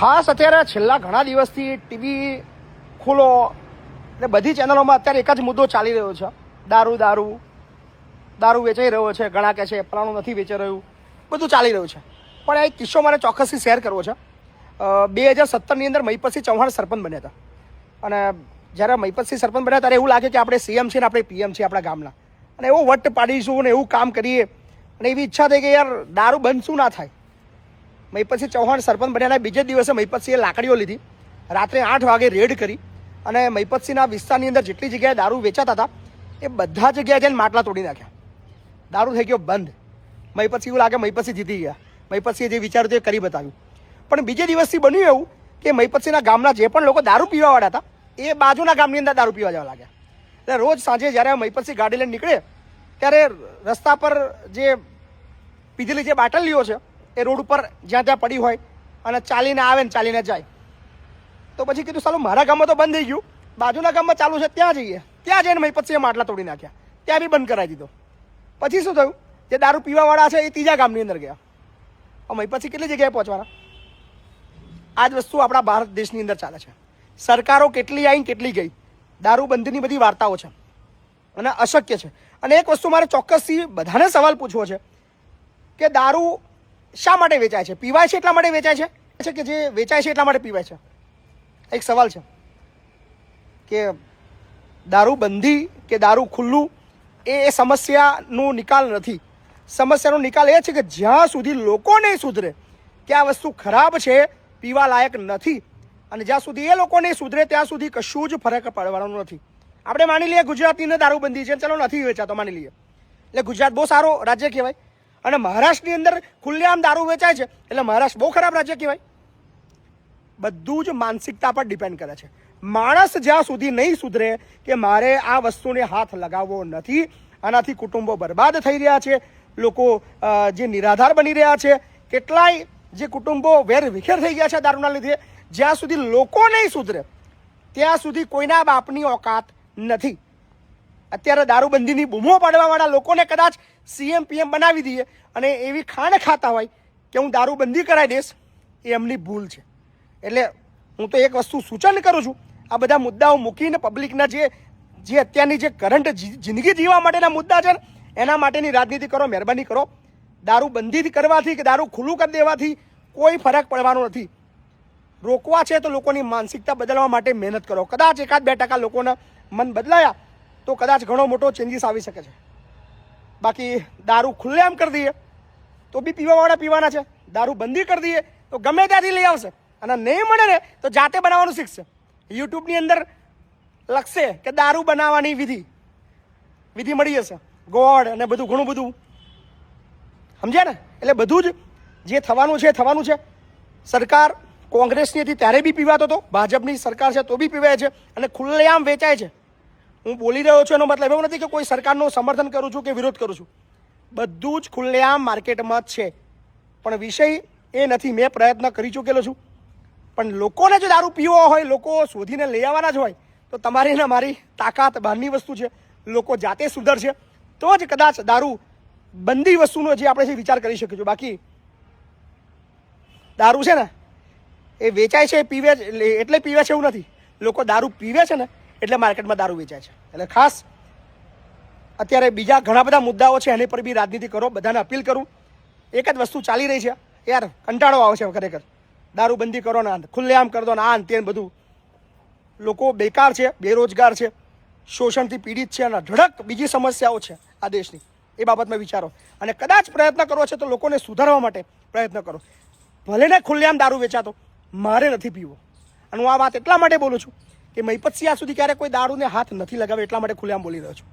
ખાસ અત્યારે છેલ્લા ઘણા દિવસથી ટીવી ખુલો એટલે બધી ચેનલોમાં અત્યારે એક જ મુદ્દો ચાલી રહ્યો છે. દારૂ દારૂ દારૂ વેચાઈ રહ્યો છે. ઘણા કહે છે ફલાણું નથી વેચાઈ રહ્યું. બધું ચાલી રહ્યું છે. પણ એક કિસ્સો મારે ચોક્કસથી શેર કરવો છે. બે હજાર સત્તરની અંદર મહિપતસિંહ ચૌહાણ સરપંચ બન્યા હતા. અને જ્યારે મહિપતસિંહ સરપંચ બન્યા ત્યારે એવું લાગે કે આપણે સીએમ છીએ ને આપણે પીએમ છીએ આપણા ગામના. અને એવો વટ પાડીશું ને એવું કામ કરીએ. અને એવી ઈચ્છા થઈ કે યાર દારૂ બંધ શું ના થાય. મહિપતસિંહ ચૌહાણ સરપંચ બન્યાના બીજે દિવસે મહિપતસિંહે લાકડીઓ લીધી. રાત્રે આઠ વાગે રેડ કરી અને મહિપતસિંહના વિસ્તારની અંદર જેટલી જગ્યાએ દારૂ વેચાતા હતા, એ બધા જગ્યાએ જઈને માટલા તોડી નાખ્યા. દારૂ થઈ ગયો બંધ. મહિપતસિંહ એવું લાગે મહિપતસિંહ જીતી ગયા. મહિપતસિંહે જે વિચાર્યું તે કરી બતાવ્યું. પણ બીજે દિવસથી બન્યું એવું કે મહિપતસિંહના ગામના જે પણ લોકો દારૂ પીવાવાળા હતા, એ બાજુના ગામની અંદર દારૂ પીવા જવા લાગ્યા. એટલે રોજ સાંજે જ્યારે મહિપતસિંહ ગાડી લઈને નીકળે, ત્યારે રસ્તા પર જે પીધેલી જે બાટલીઓ છે એ રોડ ઉપર જ્યાં ત્યાં પડી હોય અને ચાલીને આવે ને ચાલીને જાય. તો પછી કીધું, સાલું મારા ગામમાં તો બંધ થઈ ગયું. બાજુના ગામમાં ચાલુ છે, ત્યાં જઈએ. ત્યાં જઈને મહિપતસિંહે માટલા તોડી નાખ્યા. ત્યાં બી બંધ કરાવી દીધો. પછી શું થયું? જે દારૂ પીવાવાળા છે, એ ત્રીજા ગામની અંદર ગયા. અમે પછી કેટલી જગ્યાએ પહોંચવાના? આ જ વસ્તુ આપણા ભારત દેશની અંદર ચાલે છે. સરકારો કેટલી આવીને કેટલી ગઈ. દારૂબંધીની બધી વાર્તાઓ છે. અને અશક્ય છે. અને એક વસ્તુ મારે ચોક્કસથી બધાને સવાલ પૂછવો છે કે દારૂ શા માટે વેચાય છે? પીવાય છે એટલા માટે વેચાય છે? કે જે વેચાય છે એટલા માટે પીવાય છે? એક સવાલ છે કે દારૂ બંધી કે દારૂ ખુલ્લું એ એ સમસ્યાનો નિકાલ નથી. સમસ્યાનો નિકાલ એ છે કે જ્યાં સુધી લોકો નહીં સુધરે કે આ વસ્તુ ખરાબ છે, પીવા લાયક નથી અને જ્યાં સુધી એ લોકો નહીં સુધરે ત્યાં સુધી કશું જ ફરક પડવાનો નથી. આપણે માની લઈએ ગુજરાતની દારૂબંધી છે ચલો નથી વેચાતો, માની લઈએ. એટલે ગુજરાત બહુ સારો રાજ્ય કહેવાય. અને મહારાષ્ટ્રની અંદર ખુલ્લેઆમ દારૂ વેચાય છે. એટલે મહારાષ્ટ્ર બહુ ખરાબ રાજ્ય કહેવાય. બધું જ માનસિકતા પર ડિપેન્ડ કરે છે. માણસ જ્યાં સુધી નહીં સુધરે કે મારે આ વસ્તુને હાથ લગાવવો નથી, આનાથી કુટુંબો બરબાદ થઈ રહ્યા છે, લોકો જે નિરાધાર બની રહ્યા છે, કેટલાય જે કુટુંબો વેર વિખેર થઈ ગયા છે દારૂના લીધે, જ્યાં સુધી લોકો નહીં સુધરે, ત્યાં સુધી કોઈના બાપની ઓકાત નથી. અત્યારે દારૂબંધીની બૂમો પાડવાવાળા લોકોને કદાચ સીએમ, પીએમ બનાવી દઈએ અને એવી ખાણ ખાતા હોય કે હું દારૂબંધી કરાવી દઈશ, એ એમની ભૂલ છે. એટલે હું તો એક વસ્તુ સૂચન કરું છું, આ બધા મુદ્દાઓ મૂકીને પબ્લિકના જે જે અત્યારની જે કરંટ જિંદગી જીવવા માટેના મુદ્દા છે ને, એના માટેની રાજનીતિ કરો, મહેરબાની કરો. દારૂ બંધી કરવાથી કે દારૂ ખુલ્લું કરી દેવાથી કોઈ ફરક પડવાનો નથી. રોકવા છે તો લોકોની માનસિકતા બદલવા માટે મહેનત કરો. કદાચ એકાદ બે ટકા લોકોના મન બદલાયા તો કદાચ ઘણો મોટો ચેન્જીસ આવી શકે છે. બાકી દારૂ ખુલ્લેઆમ કરી દઈએ, તો બી પીવાવાળા પીવાના છે. દારૂ બંધી કરી દઈએ, તો ગમે ત્યાંથી લઈ આવશે. અને નહીં મળે ને, તો જાતે બનાવવાનું શીખશે. યુટ્યુબની અંદર લખશે કે દારૂ બનાવવાની વિધિ. વિધિ મળી જશે. ગોળ અને બધું, ઘણું બધું. સમજ્યા ને? એટલે બધું જ જે થવાનું છે થવાનું છે. સરકાર કોંગ્રેસની હતી, ત્યારે બી પીવાતો હતો. ભાજપની સરકાર છે, તો બી પીવાય છે. અને ખુલ્લેઆમ વેચાય છે. હું બોલી રહ્યો છું એનો મતલબ એવો નથી કે કોઈ સરકારનું સમર્થન કરું છું કે વિરોધ કરું છું. બધું જ ખુલ્લેઆમ માર્કેટમાં જ છે. પણ વિષય એ નથી, મેં પ્રયત્ન કરી ચૂકેલો છું. પણ લોકોને જો દારૂ પીવો હોય, લોકો શોધીને લઈ આવવાના જ હોય, તો તમારી ને મારી તાકાત બહારની વસ્તુ છે. લોકો જાતે સુધરશે. તો જ કદાચ દારૂ બંધી વસ્તુનો જે આપણે વિચાર કરી શકીશું. બાકી દારૂ છે ને, એ વેચાય છે, પીવે એટલે પીવે છે એવું નથી. લોકો દારૂ પીવે છે ને એટલે માર્કેટમાં દારૂ વેચાય છે. એટલે ખાસ અત્યારે બીજા ઘણા બધા મુદ્દાઓ છે, એની પર બી રાજનીતિ કરો, બધાને અપીલ કરું. એક જ વસ્તુ ચાલી રહી છે. યાર, કંટાળો આવે છે ખરેખર. દારૂબંધી કરો ને ખુલ્લેઆમ કરી દો ને આ તે બધું. લોકો બેકાર છે, બેરોજગાર છે, શોષણથી પીડિત છે અને ધડક બીજી સમસ્યાઓ છે આ દેશની. એ બાબતમાં વિચારો. અને કદાચ પ્રયત્ન કરવો છે તો લોકોને સુધારવા માટે પ્રયત્ન કરો. ભલે ને ખુલ્લેઆમ દારૂ વેચાતો, મારે નથી પીવો. અને હું આ વાત એટલા માટે બોલું છું કે મહિપતસિંહ સુધી ક્યારે કોઈ દારૂને હાથ નથી લગાવ્યો એટલા માટે ખુલ્લેઆમ બોલી રહ્યો છું.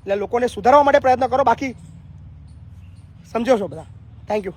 એટલે લોકોને સુધારવા માટે પ્રયત્ન કરો, બાકી સમજો છો બધા. Thank you